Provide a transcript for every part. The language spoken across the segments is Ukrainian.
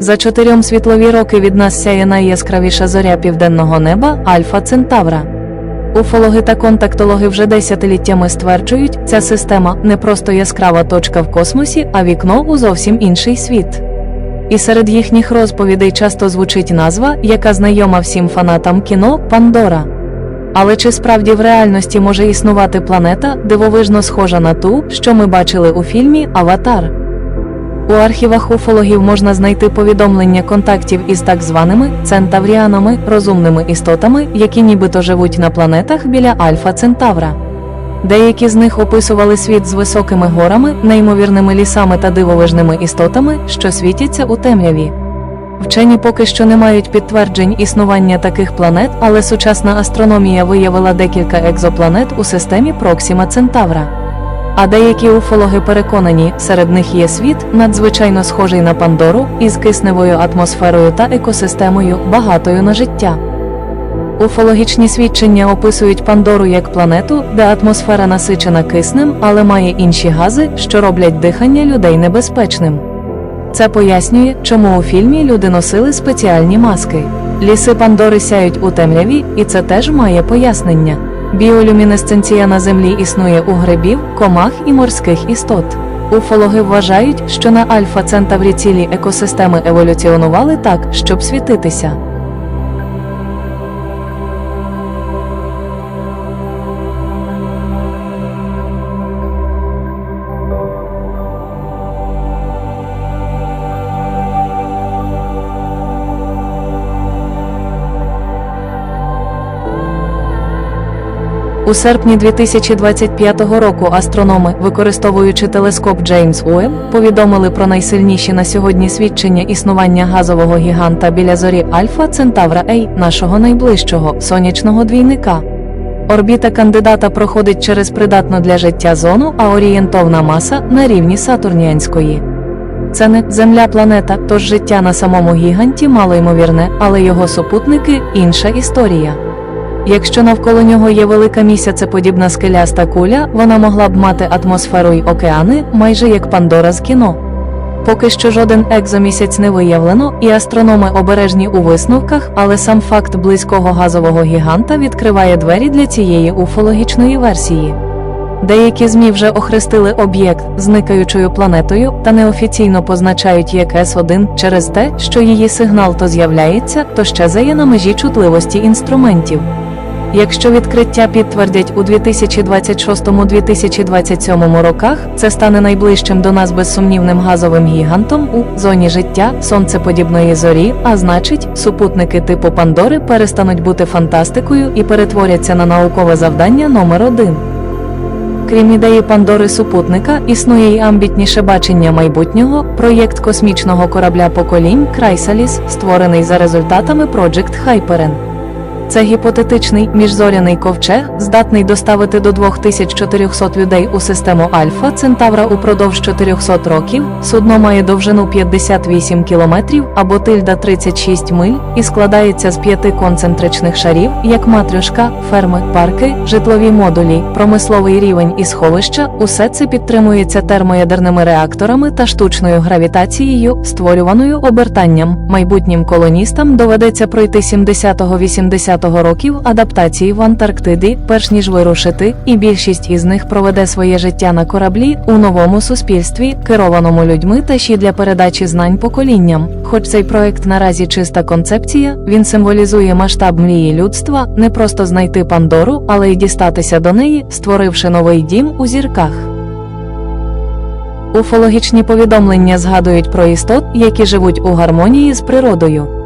За чотирьом світлові роки від нас сяє найяскравіша зоря південного неба Альфа Центавра. Уфологи та контактологи вже десятиліттями стверджують, ця система не просто яскрава точка в космосі, а вікно у зовсім інший світ. І серед їхніх розповідей часто звучить назва, яка знайома всім фанатам кіно Пандора. Але чи справді в реальності може існувати планета, дивовижно схожа на ту, що ми бачили у фільмі Аватар? У архівах уфологів можна знайти повідомлення контактів із так званими центавріанами, розумними істотами, які нібито живуть на планетах біля Альфа Центавра. Деякі з них описували світ з високими горами, неймовірними лісами та дивовижними істотами, що світяться у темряві. Вчені поки що не мають підтверджень існування таких планет, але сучасна астрономія виявила декілька екзопланет у системі Проксіма Центавра. А деякі уфологи переконані, серед них є світ, надзвичайно схожий на Пандору, із кисневою атмосферою та екосистемою, багатою на життя. Уфологічні свідчення описують Пандору як планету, де атмосфера насичена киснем, але має інші гази, що роблять дихання людей небезпечним. Це пояснює, чому у фільмі люди носили спеціальні маски. Ліси Пандори сяють у темряві, і це теж має пояснення. Біолюмінесценція на землі існує у грибів, комах і морських істот. Уфологи вважають, що на Альфа Центаврі цілі екосистеми еволюціонували так, щоб світитися. У серпні 2025 року астрономи, використовуючи телескоп Джеймс Уеб, повідомили про найсильніші на сьогодні свідчення існування газового гіганта біля зорі Альфа Центавра А, нашого найближчого сонячного двійника. Орбіта кандидата проходить через придатну для життя зону, а орієнтовна маса на рівні Сатурніанської. Це не земля планета, тож життя на самому гіганті малоймовірне, але його супутники інша історія. Якщо навколо нього є велика місяцеподібна скеляста куля, вона могла б мати атмосферу й океани, майже як Пандора з кіно. Поки що жоден екзомісяць не виявлено, і астрономи обережні у висновках, але сам факт близького газового гіганта відкриває двері для цієї уфологічної версії. Деякі ЗМІ вже охрестили об'єкт зникаючою планетою та неофіційно позначають як С1 через те, що її сигнал то з'являється, то щезає на межі чутливості інструментів. Якщо відкриття підтвердять у 2026-2027 роках, це стане найближчим до нас безсумнівним газовим гігантом у зоні життя сонцеподібної зорі, а значить, супутники типу Пандори перестануть бути фантастикою і перетворяться на наукове завдання номер один. Крім ідеї Пандори супутника, існує й амбітніше бачення майбутнього проєкт космічного корабля поколінь Крайсаліс, створений за результатами Project Hyperen. Це гіпотетичний міжзоряний ковчег, здатний доставити до 2400 людей у систему Альфа Центавра упродовж 400 років. Судно має довжину 58 кілометрів або тильда 36 миль і складається з п'яти концентричних шарів, як матрюшка, ферми, парки, житлові модулі, промисловий рівень і сховища. Усе це підтримується термоядерними реакторами та штучною гравітацією, створюваною обертанням. Майбутнім колоністам доведеться пройти 70-80 років адаптації в Антарктиді, перш ніж вирушити, і більшість із них проведе своє життя на кораблі у новому суспільстві, керованому людьми та ще для передачі знань поколінням. Хоч цей проект наразі чиста концепція, він символізує масштаб мрії людства не просто знайти Пандору, але й дістатися до неї, створивши новий дім у зірках. Уфологічні повідомлення згадують про істот, які живуть у гармонії з природою.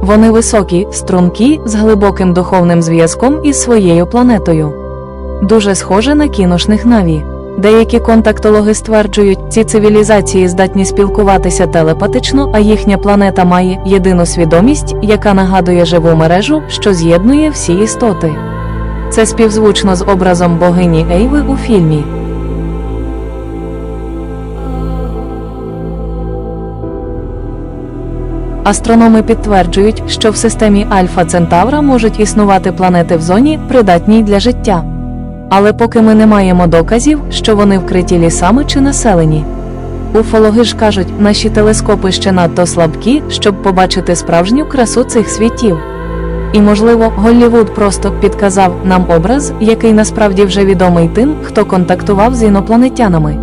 Вони високі, стрункі, з глибоким духовним зв'язком із своєю планетою. Дуже схоже на кіношних наві. Деякі контактологи стверджують, ці цивілізації здатні спілкуватися телепатично, а їхня планета має єдину свідомість, яка нагадує живу мережу, що з'єднує всі істоти. Це співзвучно з образом богині Ейви у фільмі. Астрономи підтверджують, що в системі Альфа Центавра можуть існувати планети в зоні, придатній для життя. Але поки ми не маємо доказів, що вони вкриті лісами чи населені. Уфологи ж кажуть, наші телескопи ще надто слабкі, щоб побачити справжню красу цих світів. І, можливо, Голлівуд просто підказав нам образ, який насправді вже відомий тим, хто контактував з інопланетянами.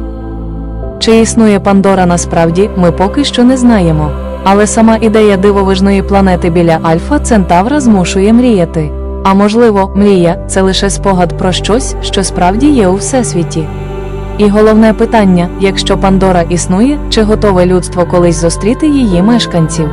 Чи існує Пандора насправді, ми поки що не знаємо. Але сама ідея дивовижної планети біля Альфа Центавра змушує мріяти. А можливо, мрія це лише спогад про щось, що справді є у всесвіті. І головне питання: якщо Пандора існує, чи готове людство колись зустріти її мешканців?